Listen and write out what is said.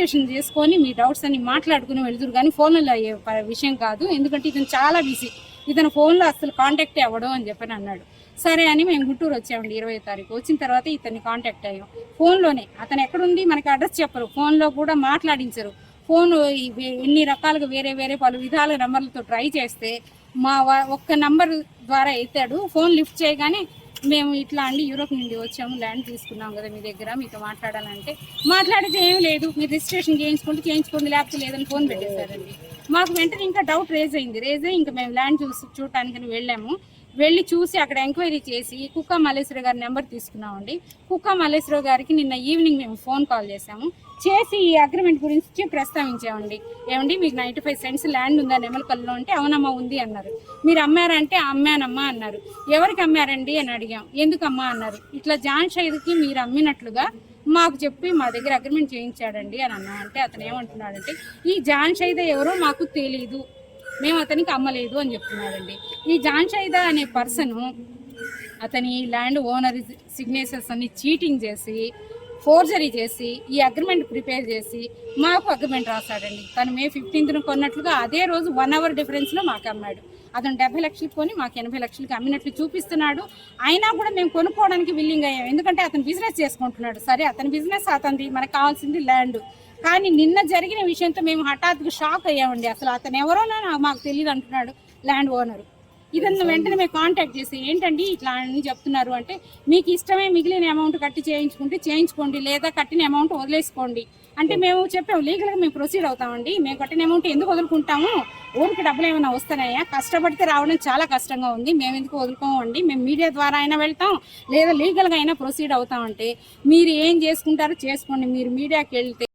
Registration చేసుకొని మీ doubts అన్ని మాట్లాడుకుని వెళ్తురు కానీ ఫోన్లలో అయ్యే ప- విషయం కాదు. ఎందుకంటే ఇతను చాలా బిజీ ఇతను ఫోన్లో అసలు కాంటాక్ట్ అవ్వడం అని చెప్పని అన్నాడు. సరే అని మేము గుంటూరు వచ్చామండి ఇరవై తారీఖు. వచ్చిన తర్వాత ఇతన్ని కాంటాక్ట్ అయ్యాం. ఫోన్లోనే అతను ఎక్కడుంది? మనకి అడ్రస్ చెప్పరు. ఫోన్లో కూడా మాట్లాడించరు. ఫోన్ ఎన్ని రకాలుగా వేరే వేరే పలు విధాల నెంబర్లతో ట్రై చేస్తే మా ఒక్క నంబర్ ద్వారా ఎత్తాడు. ఫోన్ లిఫ్ట్ చేయగానే మేము ఇట్లా అండి యూరోప్ నుండి వచ్చాము ల్యాండ్ తీసుకున్నాం కదా మీ దగ్గర మీతో మాట్లాడాలంటే. మాట్లాడితే ఏం లేదు మీరు రిజిస్ట్రేషన్ చేయించుకుంటే చేయించుకోండి లేకపోతే లేదని ఫోన్ పెట్టేశారండి. మాకు వెంటనే ఇంకా డౌట్ రేజ్ అయింది. రేజ్ అయ్యి ఇంకా మేము ల్యాండ్ చూసి చూడటానికి వెళ్ళాము. వెళ్ళి చూసి అక్కడ ఎంక్వైరీ చేసి కుక్క మల్లేశ్వర గారి నెంబర్ తీసుకున్నామండి. కుక్క మల్లేశ్వర గారికి నిన్న ఈవినింగ్ మేము ఫోన్ కాల్ చేసాము చేసి ఈ అగ్రిమెంట్ గురించి ప్రస్తావించామండి. ఏమండి మీకు నైంటీ ఫైవ్ సెంట్స్ ల్యాండ్ ఉందా నెమలకల్లో అంటే అవునమ్మా ఉంది అన్నారు. మీరు అమ్మారంటే అమ్మానమ్మా అన్నారు. ఎవరికి అమ్మారండి అని అడిగాం. ఎందుకమ్మా అన్నారు. ఇట్లా జాన్ షైద్కి మీరు అమ్మినట్లుగా మాకు చెప్పి మా దగ్గర అగ్రిమెంట్ చేయించాడండి అని అన్నా. అంటే అతను ఏమంటున్నాడంటే ఈ జాన్ షైద ఎవరో మాకు తెలియదు మేము అతనికి అమ్మలేదు అని చెప్తున్నాడండి ఈ జాన్ షైదా అనే పర్సన్ అతని ల్యాండ్ ఓనర్ సిగ్నేచర్స్ అన్ని చీటింగ్ చేసి ఫోర్జరీ చేసి ఈ అగ్రిమెంట్ ప్రిపేర్ చేసి మాకు అగ్రిమెంట్ రాశాడండి. తను మే ఫిఫ్టీన్త్న కొన్నట్లుగా అదే రోజు వన్ అవర్ డిఫరెన్స్లో మాకు అమ్మాడు. అతను డెబ్బై లక్షలు కొని మాకు ఎనభై లక్షలకి అమ్మినట్లు చూపిస్తున్నాడు. అయినా కూడా మేము కొనుక్కోవడానికి విల్లింగ్ అయ్యాం. ఎందుకంటే అతను బిజినెస్ చేసుకుంటున్నాడు. సరే అతని బిజినెస్ అతనిది. మనకు కావాల్సింది ల్యాండ్ కానీ నిన్న జరిగిన విషయంతో మేము హఠాత్తుగా షాక్ అయ్యామండి. అసలు అతను ఎవరోనో మాకు తెలియదు అంటున్నాడు ల్యాండ్ ఓనర్ ఇదన్న వెంటనే మేము కాంటాక్ట్ చేసి ఏంటండి ఇట్లా అని చెప్తున్నారు? అంటే మీకు ఇష్టమే మిగిలిన అమౌంట్ కట్టి చేయించుకుంటే చేయించుకోండి లేదా కట్టిన అమౌంట్ వదిలేసుకోండి. అంటే మేము చెప్పాము లీగల్గా మేము ప్రొసీడ్ అవుతామండి. మేము కట్టిన అమౌంట్ ఎందుకు వదులుకుంటాము? ఊరికి డబ్బులు ఏమైనా వస్తున్నాయా? కష్టపడితే రావడం చాలా కష్టంగా ఉంది. మేము ఎందుకు వదులుకోమండి? మేము మీడియా ద్వారా అయినా వెళ్తాం లేదా లీగల్గా అయినా ప్రొసీడ్ అవుతామంటే మీరు ఏం చేసుకుంటారో చేసుకోండి. మీరు మీడియాకి వెళ్తే